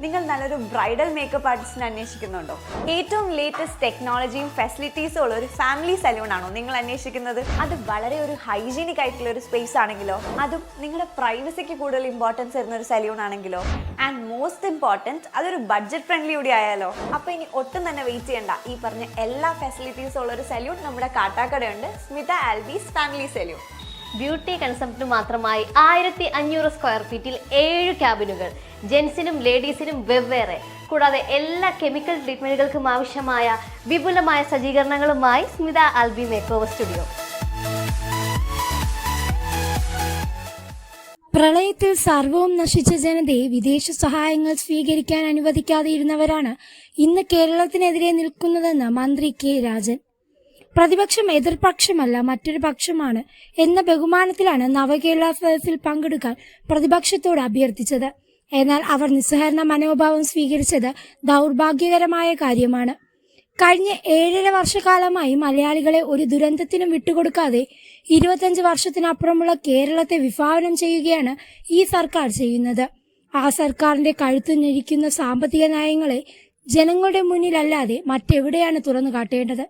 നിങ്ങൾ നല്ലൊരു bridal makeup ആർട്ടിസ്റ്റിനെ അന്വേഷിക്കുന്നുണ്ടോ? ഏറ്റവും ലേറ്റസ്റ്റ് ടെക്നോളജിയും ഫെസിലിറ്റീസും ഉള്ള ഒരു ഫാമിലി സലൂൺ ആണോ നിങ്ങൾ അന്വേഷിക്കുന്നത്? അത് വളരെ ഒരു ഹൈജീനിക് ആയിട്ടുള്ള ഒരു സ്പേസ് ആണെങ്കിലോ? അതും നിങ്ങളുടെ പ്രൈവസിക്ക് കൂടുതൽ ഇമ്പോർട്ടൻസ് തരുന്ന ഒരു സലൂൺ ആണെങ്കിലോ? ആൻഡ് മോസ്റ്റ് ഇമ്പോർട്ടന്റ് അതൊരു ബഡ്ജറ്റ് ഫ്രണ്ട്ലി കൂടി ആയാലോ? അപ്പോൾ ഇനി ഒട്ടും തന്നെ വെയിറ്റ് ചെയ്യണ്ട. ഈ പറഞ്ഞ എല്ലാ ഫെസിലിറ്റീസും ഉള്ള ഒരു സലൂൺ നമ്മുടെ കാട്ടാക്കടയുണ്ട്. Smitha Albi's family salon beauty concept മാത്രമായി ആയിരത്തി അഞ്ഞൂറ് സ്ക്വയർ ഫീറ്റിൽ ഏഴ് ക്യാബിനുകൾ ജെൻസിനും ലേഡീസിനും വെവ്വേറെ. കൂടാതെ എല്ലാ കെമിക്കൽ ട്രീറ്റ്മെന്റുകൾക്കും ആവശ്യമായ വിപുലമായ സജ്ജീകരണങ്ങളുമായി Smitha Albi make over studio. പ്രളയത്തിൽ സർവവും നശിച്ച ജനതയെ വിദേശ സഹായങ്ങൾ സ്വീകരിക്കാൻ അനുവദിക്കാതെ ഇരുന്നവരാണ് ഇന്ന് കേരളത്തിനെതിരെ നിൽക്കുന്നതെന്ന് മന്ത്രി കെ രാജൻ. പ്രതിപക്ഷം എതിർപക്ഷമല്ല മറ്റൊരു പക്ഷമാണ് എന്ന ബഹുമാനത്തിലാണ് നവകേരള സദസ്സിൽ പങ്കെടുക്കാൻ പ്രതിപക്ഷത്തോട് അഭ്യർത്ഥിച്ചത്. എന്നാൽ അവർ നിസ്സഹരണ മനോഭാവം സ്വീകരിച്ചത് ദൗർഭാഗ്യകരമായ കാര്യമാണ്. കഴിഞ്ഞ ഏഴര വർഷക്കാലമായി മലയാളികളെ ഒരു ദുരന്തത്തിനും വിട്ടുകൊടുക്കാതെ ഇരുപത്തഞ്ച് വർഷത്തിനപ്പുറമുള്ള കേരളത്തെ വിഭാവനം ചെയ്യുകയാണ് ഈ സർക്കാർ ചെയ്യുന്നത്. ആ സർക്കാരിന്റെ കഴുത്തു ഞെരിക്കുന്ന സാമ്പത്തിക നയങ്ങളെ ജനങ്ങളുടെ മുന്നിലല്ലാതെ മറ്റെവിടെയാണ് തുറന്നു കാട്ടേണ്ടത്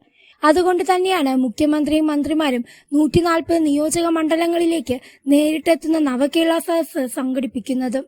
അതുകൊണ്ട് തന്നെയാണ് മുഖ്യമന്ത്രിയും മന്ത്രിമാരും നൂറ്റിനാൽപ്പത് നിയോജക മണ്ഡലങ്ങളിലേക്ക് നേരിട്ടെത്തുന്ന നവകേരള സദസ് സംഘടിപ്പിക്കുന്നത്.